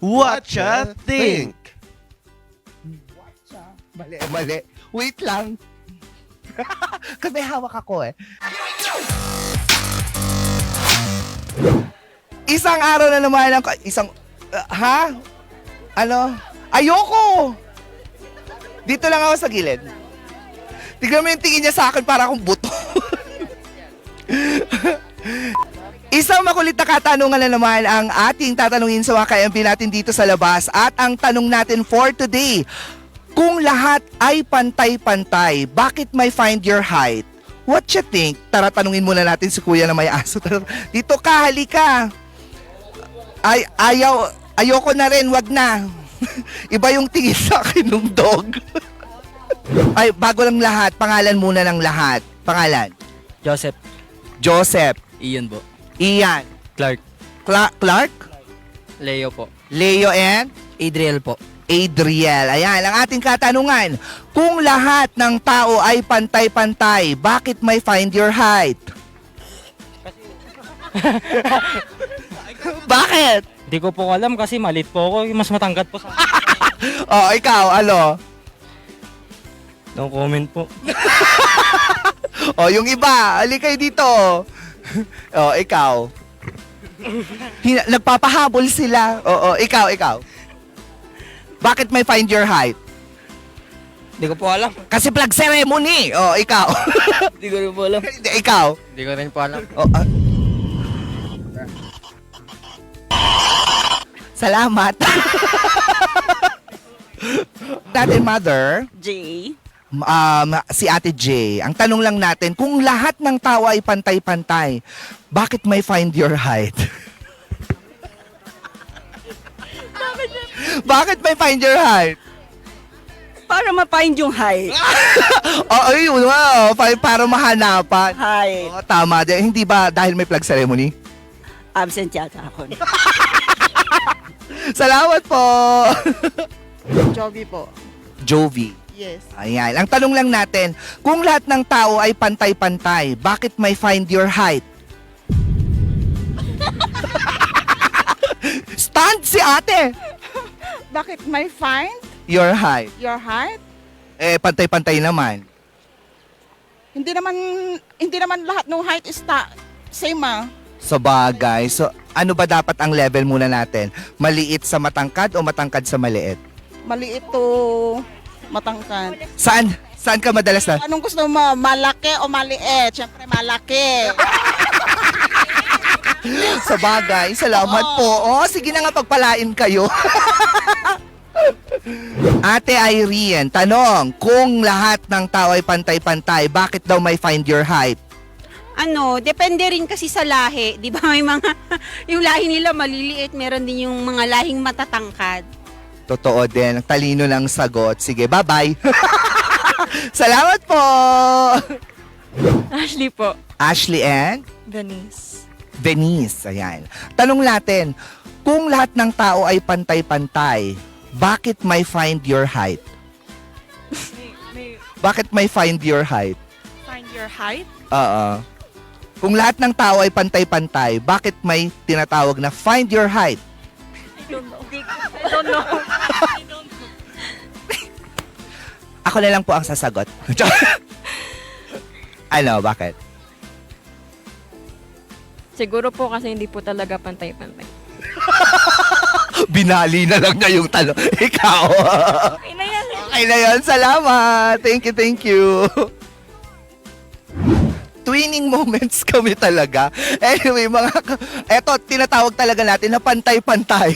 What ya think? Mali, mali. Wait lang. Kasi hawak ako eh. Isang araw na naman ang... Isang... uh, ha? Ano? Ayoko! Dito lang ako sa gilid. Tignan mo yung tingin niya sa akin para akong. Isang makulit na katanungan na naman ang ating tatanungin sa mga ka-MP natin dito sa labas. At ang tanong natin for today, kung lahat ay pantay-pantay, bakit may find your height? What you think? Tara, tanungin muna natin si kuya na may aso. Tara, Dito ka, halika. Ay, ayaw, ayoko na rin, wag na. Iba yung tingin sa akin ng dog. Ay, bago lang lahat, pangalan muna ng lahat. Pangalan? Joseph, Joseph, Ian po. Ian, Clark, Cla- Clark, Leo po. Leo, and Adriel po. Adriel. Ayan, ang ating katanungan. Kung lahat ng tao ay pantay-pantay, bakit may find your height? bakit? Hindi ko po alam kasi malit po ako. Mas matangkad po sa Oh, ikaw, ano? No comment po. Oh, yung iba, ali kayo dito. Oh, ikaw. Hina- nagpapahabol sila. Oo, ikaw, ikaw. Bakit may find your height? Hindi ko po alam. Kasi flag ceremony. Oh, ikaw. Hindi ko rin po alam. Hindi, ikaw. Hindi ko rin po alam. Oh, ah. Salamat. Natin mother, J. um, si Ate J, ang tanong lang natin, kung lahat ng tao ay pantay-pantay, bakit may find your height? bakit may find your height? Para ma-find yung height. Oh, ay, wow, pa- para mahanapan. Height. Oh, tama. Hindi ba dahil may flag ceremony? Absent yata ako. Salamat po. Joby po. Jovi. Yes. Ayan. Ang tanong lang natin, kung lahat ng tao ay pantay-pantay, bakit may find your height? Stand si ate! Bakit may find Your height. your height? Eh, pantay-pantay naman. Hindi naman hindi naman lahat ng height is ta same ah. Sa bagay. So, ano ba dapat ang level muna natin? Maliit sa matangkad o matangkad sa maliit? Maliit to matangkad. Saan? Saan ka madalas na? Anong gusto mo? Malaki o maliit? Siyempre malaki. Sa bagay. Salamat po. Oh, sige na nga pagpalain kayo. Ate Irene, tanong, kung lahat ng tao ay pantay-pantay, bakit daw may find your height? ano, depende rin kasi sa lahi. Di ba may mga, yung lahi nila maliliit, meron din yung mga lahing matatangkad. Totoo din. Talino ng sagot. Sige, bye-bye. Salamat po. Ashley po. Ashley and Denise. Denise. Ayan. Tanong natin, kung lahat ng tao ay pantay-pantay, bakit may find your height? Bakit may find your height? find your height? Oo. Kung lahat ng tao ay pantay-pantay, bakit may tinatawag na find your height? I don't know. Don't know. I don't know. Ako na lang po ang sasagot. ano, bakit? Siguro po kasi hindi po talaga pantay-pantay. Binali na lang niya yung tanong. Ikaw. Okay na yan. okay na yun. Salamat. Thank you, thank you. Twinning moments kami talaga. Anyway, mga... ka- Eto, tinatawag talaga natin na pantay-pantay.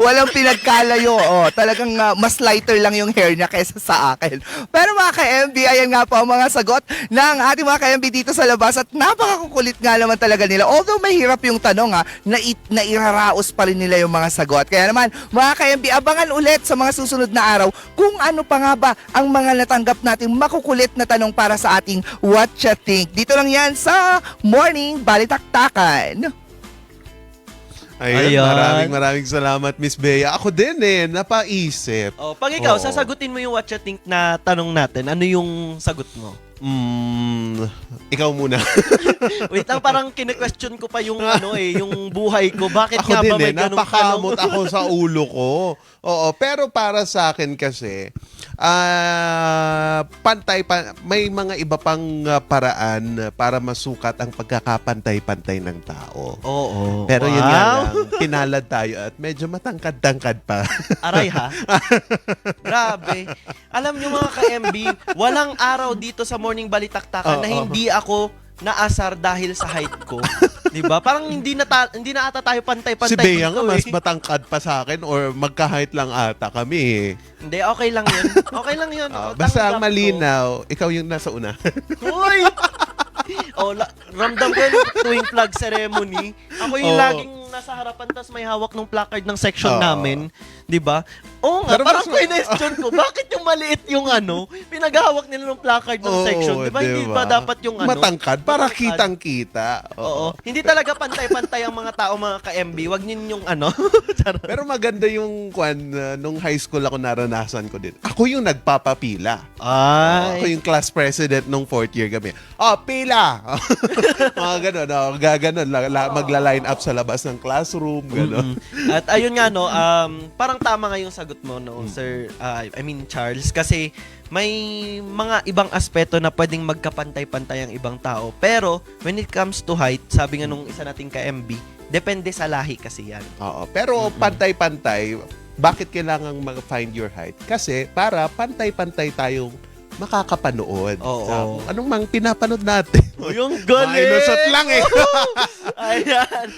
Walang pinagkalayo. Oh, talagang ah, mas lighter lang yung hair niya kaysa sa akin. Pero mga ka-MB, ayan nga po ang mga sagot ng ating mga ka-MB dito sa labas at napakakukulit nga naman talaga nila. Although mahirap yung tanong ha, na nairaraos pa rin nila yung mga sagot. Kaya naman, mga ka-MB, abangan ulit sa mga susunod na araw kung ano pa nga ba ang mga natanggap nating makukulit na tanong para sa ating What You Think. Dito lang yan sa Morning Balitaktakan. Ayun, Ayan. maraming maraming salamat, Miss Bea. Ako din eh, napaisip. Oh, pag ikaw, Oo. sasagutin mo yung what you think na tanong natin, ano yung sagot mo? Mm, ikaw muna. Wait lang, parang kine-question ko pa yung ano eh, yung buhay ko. Bakit ako nga din ba may eh, ganung napakamot ako sa ulo ko. Oo, pero para sa akin kasi, ah pantay pa, may mga iba pang ah, paraan para masukat ang pagkakapantay-pantay ng tao. Oo. Pero yun wow. nga lang, pinalad tayo at medyo matangkad-tangkad pa. Aray ha? Grabe. Alam nyo mga ka-MB, walang araw dito sa Morning Balitaktakan na Oo. hindi ako naasar dahil sa height ko. 'Di ba? Parang hindi na ta- hindi na ata tayo pantay-pantay. si Bea nga mas eh. matangkad pa sa akin or magka-height lang ata kami eh. Hindi, okay lang 'yun. Okay lang 'yun. Ah, Oh, basta ang tanggap ko. malinaw, ikaw yung nasa una. Hoy! oh, la- ramdam ko yung tuwing flag ceremony. Ako yung Oo. laging nasa harapan tapos may hawak ng placard ng section Oo. namin. 'Di ba? Oo nga, Pero parang mas- question ko, bakit yung maliit yung ano, pinaghawak nila ng placard ng Oo, section? 'Di ba? Hindi ba dapat yung ano? Matangkad para Matangkad. kitang-kita. Oo. Hindi talaga pantay-pantay ang mga tao, mga ka-MB. Wag niyo yung ano. Charot. Pero maganda yung kwan, uh, nung high school ako naranasan ko din. Ako yung nagpapapila. Ay. Ako yung class president nung fourth year kami. Oh, pila! Mga ganun, oh, gaganon. La, la, magla-line up sa labas ng classroom, gano'n. Mm. At ayun nga no, um, parang tama nga yung sagot mo no, Sir uh, I mean Charles kasi may mga ibang aspeto na pwedeng magkapantay-pantay ang ibang tao. Pero when it comes to height, sabi nga nung isa nating ka-MB, depende sa lahi kasi yan. Oo. Pero pantay-pantay, bakit kailangang mag-find your height? Kasi para pantay-pantay tayong makakapanood. Oo. Sa kung anong mang pinapanood natin. Oh, yung Minusot lang eh. Ayan.